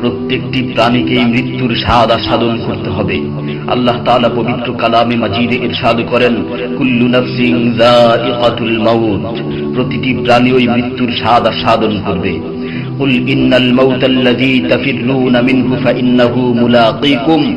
প্রত্যেকটি প্রাণীকেই মৃত্যুর স্বাদ আস্বাদন করতে হবে। আল্লাহ তাআলা পবিত্র কালামে মাজিদে ইরশাদ করেন, কুল্লু নাফসিন যায়িকাতুল মাউত। প্রতিটি প্রাণী ওই মৃত্যুর স্বাদ আস্বাদন করবে। কুল ইন্নাল মাউতাল্লাযী তাফিরুনা মিনহু ফাইন্নাহু মুলাকীকুম।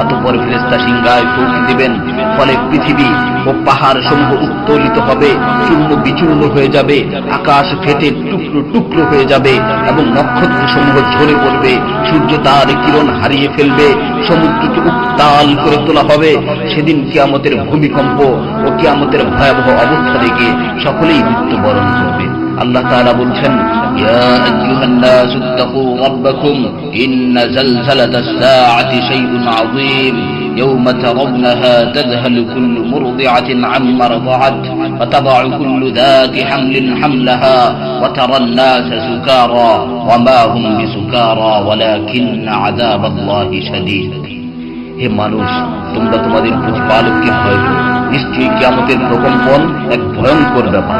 অতঃপর ফেরেশতা সিংগায় ফুঁক দিবেন। ফলে পৃথিবী ও পাহাড় সমূহ উত্তোলিত হবে, চূর্ণ বিচূর্ণ হয়ে যাবে, আকাশ ফেটে টুকরো টুকরো হয়ে যাবে এবং নক্ষত্র সমূহ ঝরে পড়বে, সূর্য তার কিরণ হারিয়ে ফেলবে, সমুদ্রকে উত্তাল করে তোলা হবে। সেদিন কিয়ামতের ভূমিকম্প ও কিয়ামতের ভয়াবহ অবস্থা দেখে সকলেই মৃত্যুবরণ করবে। আল্লাহ তাআলা বলছেন ইয়া আইয়ুহান নাসু তাকু রাব্বাকুম ইন্না জালজালাতাস সাআতি শাইউন আযীম يوم ترونها تذهل كل مرضعة عما رضعت وتضع كل ذات حمل حملها وترى الناس سكارى وما هم بسكارى ولكن عذاب الله شديد হে মানুষ তোমরা তোমাদের প্রতিপালককে ভয় করো নিশ্চয়ই কিয়ামতের প্রকম্পন এক ভয়ঙ্কর ব্যাপার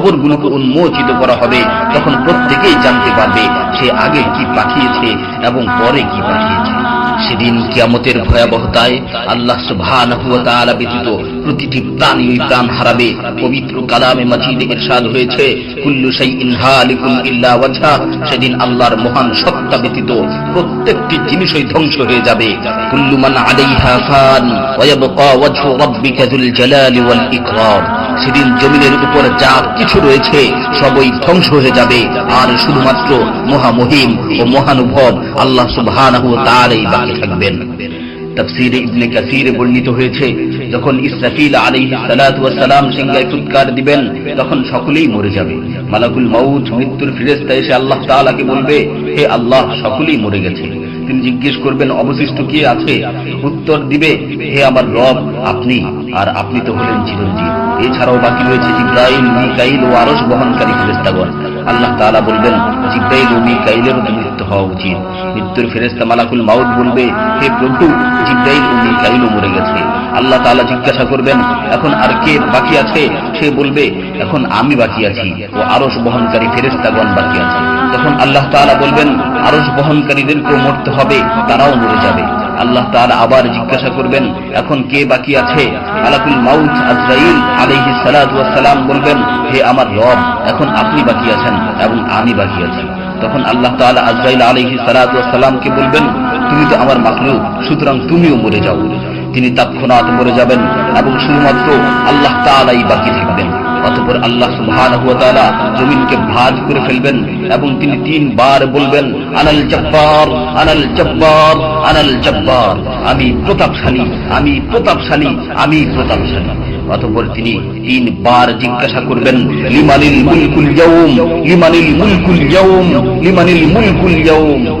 কবরগুলোকে উন্মোচিত করা হবে। তখন প্রত্যেকেই জানতে পারবে সে আগে কি পাঠিয়েছে এবং পরে কি পাঠিয়েছে। সেদিন কিয়ামতের ভয়াবহতায় আল্লাহ সুবহানাহু ব্যতীত প্রতিটি প্রাণী প্রাণ হারাবে। পবিত্র কালামে মাজিদে ইরশাদ হয়েছে, কুল্লু শাইইন হালিকুন ইল্লা ওয়াজহা। সেদিন আল্লাহর মহান সত্তা ব্যতীত প্রত্যেকটি জিনিসই ধ্বংস হয়ে যাবে। কুল্লু মান আলাইহা ফান ওয়া ইয়াবকা ওয়াজহু রাব্বিকা যুল জালালি ওয়াল ইকরাম। সেদিন জমিনের উপর যা কিছু রয়েছে, সবই ধ্বংস হয়ে যাবে। আর শুধুমাত্র মহামহিম ও মহানুভব আল্লাহ সুবহানাহু তাআলাই বাকি থাকবেন। তাফসীরে ইবনে কাসীরে বর্ণিত হয়েছে, যখন ইসরাফিল আলাইহিস সালাতু সালাম সিংহায় ফুৎকার দিবেন, তখন সকলেই মরে যাবে। মালাকুল মাউত, মৃত্যুর ফেরেশতা এসে আল্লাহ তাআলাকে বলবে, হে আল্লাহ, সকলেই মরে গেছে। তিনি জিজ্ঞেস করবেন, অবশিষ্ট কে আছে? উত্তর দিবে, হে আমার রব, আপনি, আর আপনি তো হলেন চিরঞ্জীব। এছাড়াও বাকি রয়েছে জিব্রাইল, মিকাইল ও আরশ বহনকারী ফেরেশতাগণ। আল্লাহ তাআলা বলবেন, জিব্রাইল ও মিকাইলেরও তো মৃত্যু হওয়া উচিত। মৃত্যুর ফেরেশতা মালাকুল মাউত বলবে, হে প্রভু, জিব্রাইল ও মিকাইলও মরে গেছে। আল্লাহ তাআলা জিজ্ঞাসা করবেন, এখন আর কে বাকি আছে? সে বলবে, এখন আমি বাকি আছি ও আরশ বহনকারী ফেরেশতাগণ বাকি আছে। তখন আল্লাহ তাআলা বলবেন, আরশ বহনকারীদেরকেও মরতে হবে, তারাও মরে যাবে। আল্লাহ তার আবার জিজ্ঞাসা করবেন, এখন কে বাকি আছে? আলাকুল মাউত আজরাইল ওয়াস সালাম বলবেন, হে আমার রব, এখন আপনি বাকি আছেন এবং আমি বাকি আছি। তখন আল্লাহ তাআলা আজরাইল ওয়াস সালামকে বলবেন, তুমি তো আমার মাখলুক সুতরাং তুমিও মরে যাও। তিনি তৎক্ষণাৎ মরে যাবেন এবং শুধুমাত্র আল্লাহ তাআলাই বাকি থাকবেন। অতঃপর আল্লাহ ওয়া তাআলা জমিনকে ভাঁজ করে ফেলবেন এবং তিনি তিনবার বলবেন, আনাল জব্বার আনাল জব্বার আনাল জব্বার, আমি প্রতাপশালী আমি প্রতাপশালী আমি প্রতাপশালী। অতঃপর তিনি তিনবার জিজ্ঞাসা করবেন, লিমানিল মুলকুল ইয়াউম, লিমানিল মুলকুল ইয়াউম, লিমানিল মুলকুল ইয়াউম?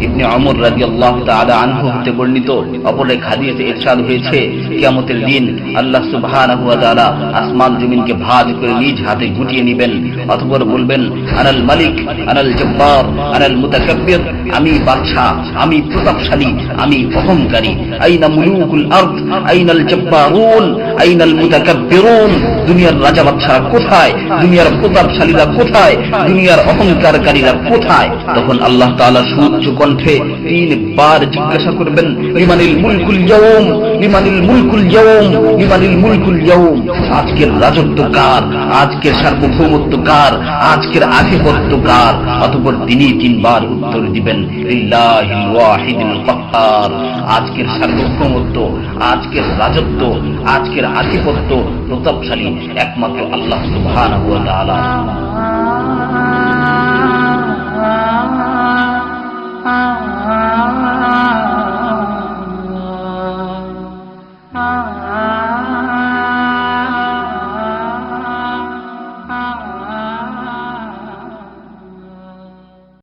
ইবনে অমর রাদিয়াল্লাহু তাআলা আনহু হতে বর্ণিত। ইরশাদ হয়েছে দিন আল্লাহ আসমান জমিনকে করে নিজ হাতে গুটিয়ে বলবেন, আনাল মালিক, আনাল জব্বার, আনাল মুতাকাব্বির, আমি বাদশা আমি প্রতাপশালী, আমি অহংকারী। আইনা মুলুকুল আরদ, আইনাল জব্বারুন, আইনাল মুতাকাব্বিরুন। দুনিয়ার রাজা বাদশারা কোথায়? দুনিয়ার প্রতাপশালীরা কোথায়? দুনিয়ার অহংকারকারীরা কোথায়? তখন আল্লাহ তাআলা সুউচ্চ কণ্ঠে তিনবার জিজ্ঞাসা করবেন, লিমানিল মুলকুল ইয়াউম, লিমানিল মুলকুল ইয়াউম, লিমানিল মুলকুল ইয়াউম, আজকের রাজত্ব কার? আজকের সার্বভৌমত্ব কার? আজকের আধিপত্য কার? অতঃপর তিনি তিনবার উত্তর দিবেন লিল্লাহিল ওয়াহিদুল কাহ্হার আজকের সার্বভৌমত্ব, আজকের রাজত্ব, আজকের আধিপত্য প্রতাপশালী একমাত্র আল্লাহ সুবহানাহু ওয়া তাআলা।